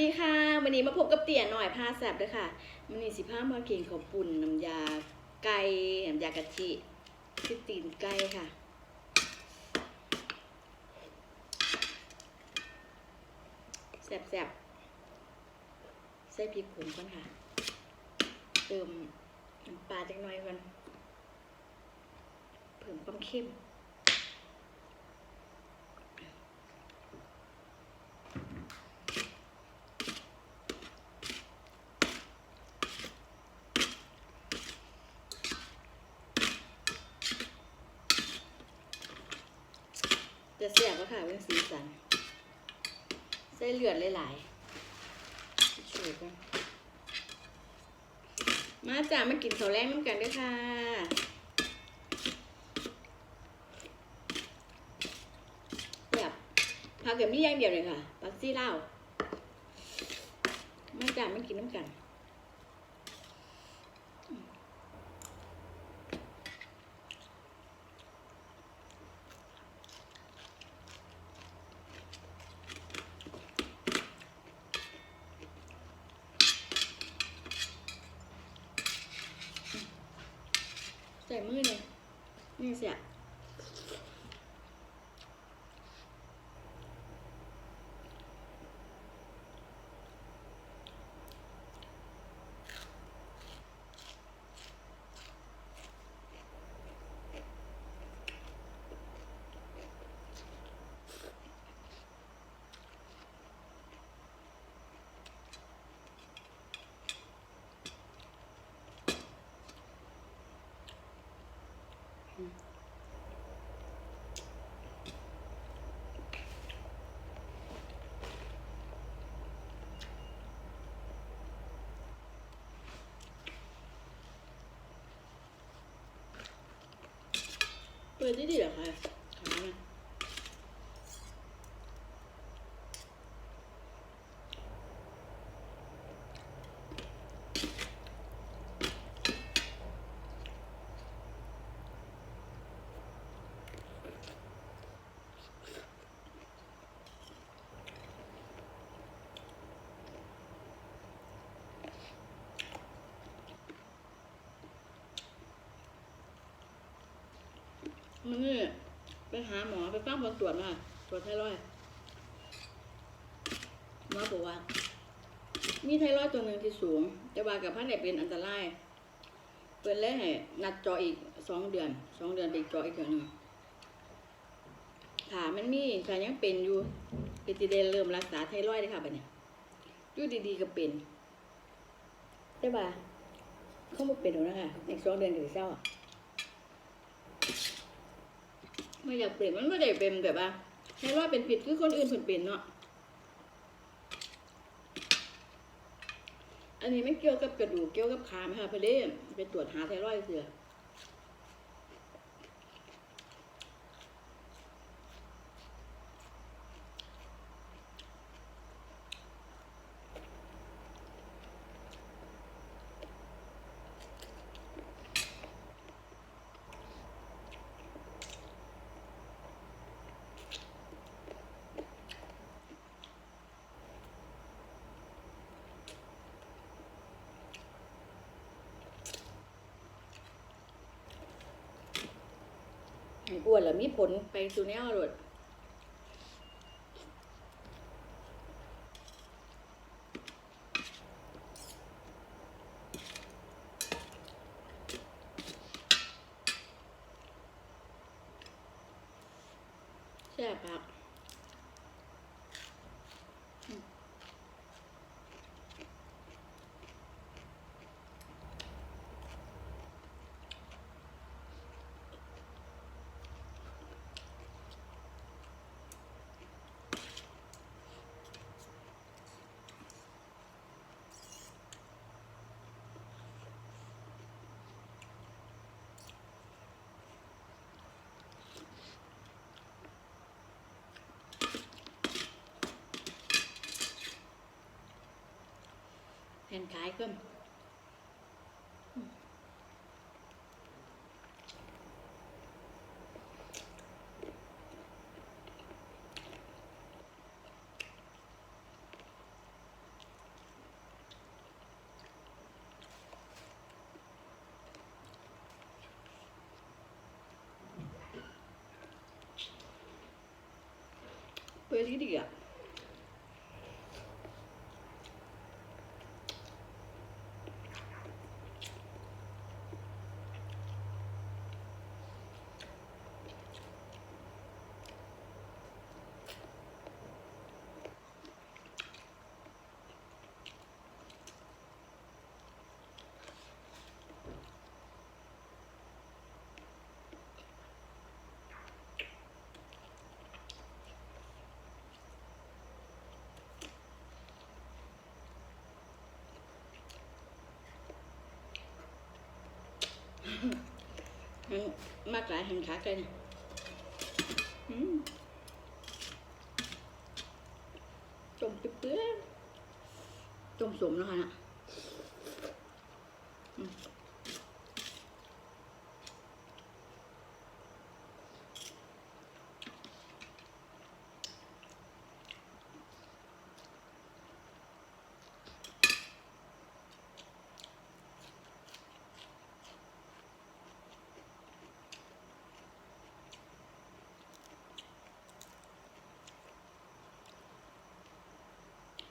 ดีค่ะวันนี้มาพบกับเตี่ยหน่อยพาแซบด้วยค่ะวันนี้สิพามากินข้าปุ่นน้ำยาไก่น้ำยากะทิคือตีนไก่ค่ะแซบแซบใส่พริกผงก่อนค่ะ เติมน้ำปลาจักหน่อยก่อนเพิ่มความเข้ม จะเสียบก็ค่ะเป็นสีสันใส่เลือดหลายๆช่วยกันมาจ้ามากินข้าวแรงน้ำกันด้วยค่ะแบบพาเก็บนี่อย่างเดียวเลยค่ะปักซี่เหล้ามาจ้ามากินน้ำกัน ใส่มือเลย นี่เสียเปิดได้ดีเหรอคะขามัน มันนี่ไปหาหมอไปฟังผลตรวจมาตรวจไทรอยด์หมอบอกว่ามีไทรอยด์ตัวหนึ่งที่สูงแต่ว่ากับพันเนี่ยเป็นอันตรายเปิดเลยให้นัดจออีกสองเดือนสองเดือนไปจออีกเดือนหนึ่งขามันมีขายังเป็นอยู่ก็จะได้เริ่มรักษาไทรอยด์เลยค่ะบัดเนี้ยอยู่ดีๆก็เป็นแต่ว่าเขาไม่เป็นหรอกนะคะอีกสองเดือนก็จะเศร้าอะ ไม่อยากเป็นมันไม่ได้เป็นแบบว่าให้ว่าเป็นผิดคือคนอื่นเพิ่นเป็นเนาะอันนี้ไม่เกี่ยวกับกระดูกเกี่ยวกับขาไหมคะเพนเล่ไปตรวจหาไทรอยด์เสือ อ้วนแล้วมีผลไปสู่แนวรดแซ่บครับ แอนขายก็不一定啊。 อะมันมากหลายแห่งขากันจมต้มเปื้อนๆต้มสมนะคะนะอืม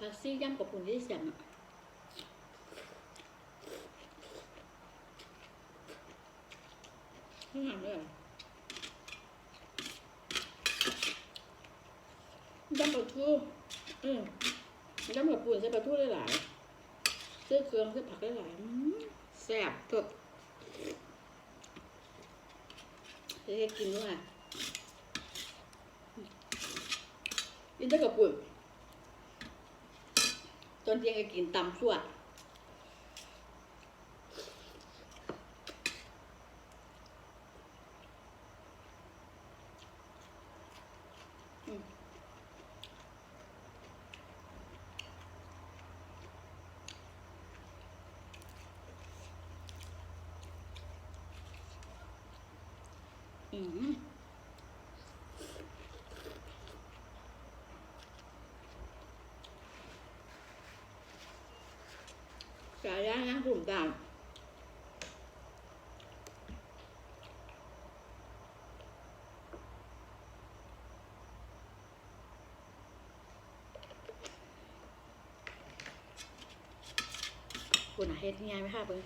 ผักซี่ย่ำกับปุ่นที่แซ่บอะอืมเลยย่ำปลาทูอืมย่ำกับปุ่นใส่ปลาทูหลายๆใส่เครื่องใส่ผักหลายๆแซ่บสดเดี๋ยวจะกินด้วยอะกินได้กับปุ่น ตอนเที่ยงก็กินตำซั่วอืมอืมกาย่างย่างกลุ่มตามคุณเฮ็ดง่ายไหมคะเพิ่ง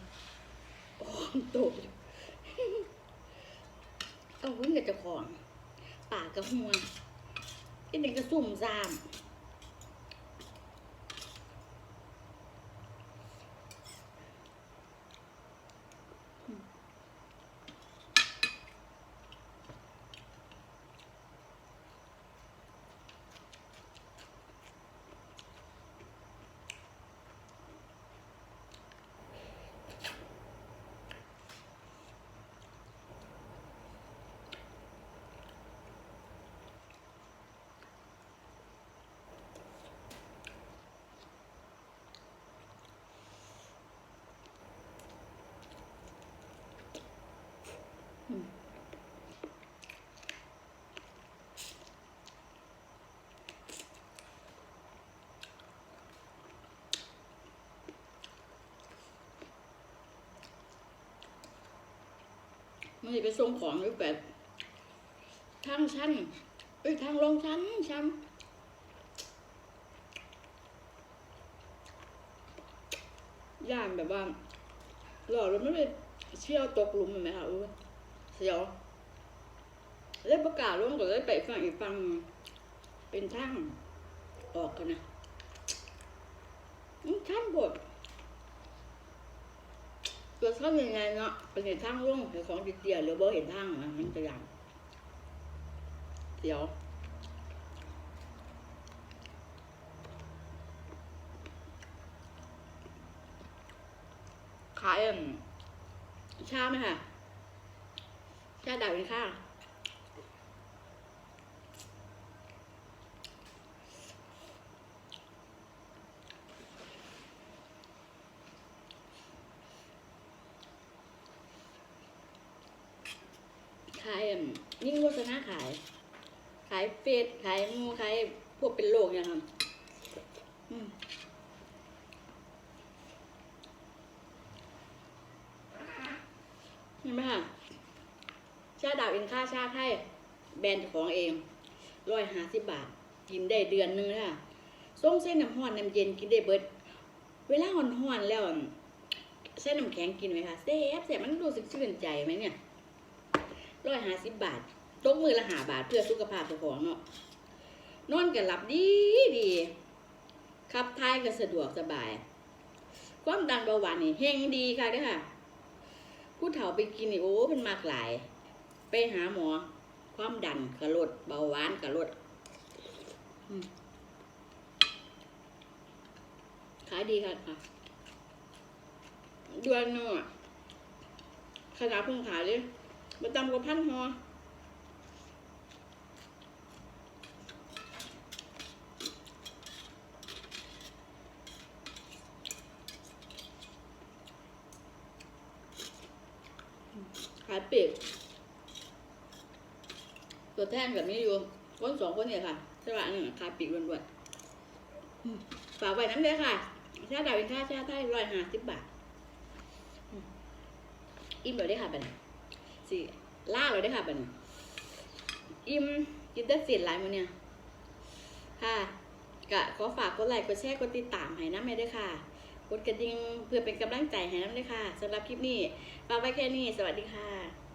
โอ้โตอยู่เอาหุ้นกับเจ้าของ ปากกับหัวกินเด็กกระสุ่มซาม มันจะไปส่งของหรือแบบทางชั้นเอ้ยทางลงชั้นชั้นย่านแบบว่าหล่อรถไม่ไปเชี่ยวตกหลุมเห็นไหมคะเอู้เสียวเล่ประกาศลงก็เลยไปฟังอีกฟังหนึ่งเป็นทางออกกันนะชั้นบด ตัวชอบยังไงเนาะเป็นเห็นทางร่วงเห็นของเตี้ยๆหรือบ่เห็นทางนะมันจะอย่างเดี๋ยวขายอะชาไหมค่ะชาดาวเป็นข้าว ขายอะยิ่งโฆษณาขาย ขายเฟซขายมูขายพวกเป็นโรคอย่างนั้นอืมเห็นไหมคะชาดาวอินค่าชาไทยแบรนด์ของเองร้อยห้าสิบบาท กินได้เดือนนึงแล้วค่ะส่งเส้นน้ำห้อนน้ำเย็นกินได้เบิด เวลาห้อนๆแล้วเส้นน้ำแข็งกินไหมคะแซ่บแซ่บมันรู้สึกชื่นใจไหมเนี่ย ร้อยห้าสิบบาทตกมือละหาบาทเพื่อสุขภาพเจ้าของเนาะนอนกันหลับดีดีขับถ่ายก็สะดวกสบาย ความดันเบาหวานนี่แห้งดีค่ะเด้อค่ะผู้เฒ่าไปกินนี่โอ้เป็นมากหลาย ไปหาหมอ ความดันกระลดเบาหวานกระลดขายดีค่ะค่ะดือนหนึงอะขนาดเพิ่งขายเลย มาตำกว่าพันหอขายปีกตัวแท่งแบบนี้อยู่คนสองคนเนี่ยค่ะสระหนึ่งขายปีกล้วนๆฝากไว้น้ำเลยค่ะชาดาเป็นค่าชาไทยร้อยห้าสิบบาทอิ่มเลยได้ค่ะบัดน สิล่าเราได้ค่ะบัดนอิ่มกินได้เสียหลายมื้อเนี่ยค่ะกะขอฝากกดไลค์กดแชร์กดติดตามให้น้ำให้ด้วยค่ะกดกระดิ่งเพื่อเป็นกำลังใจให้น้ำด้วยค่ะสำหรับคลิปนี้ฝากไว้แค่นี้ สวัสดีค่ะ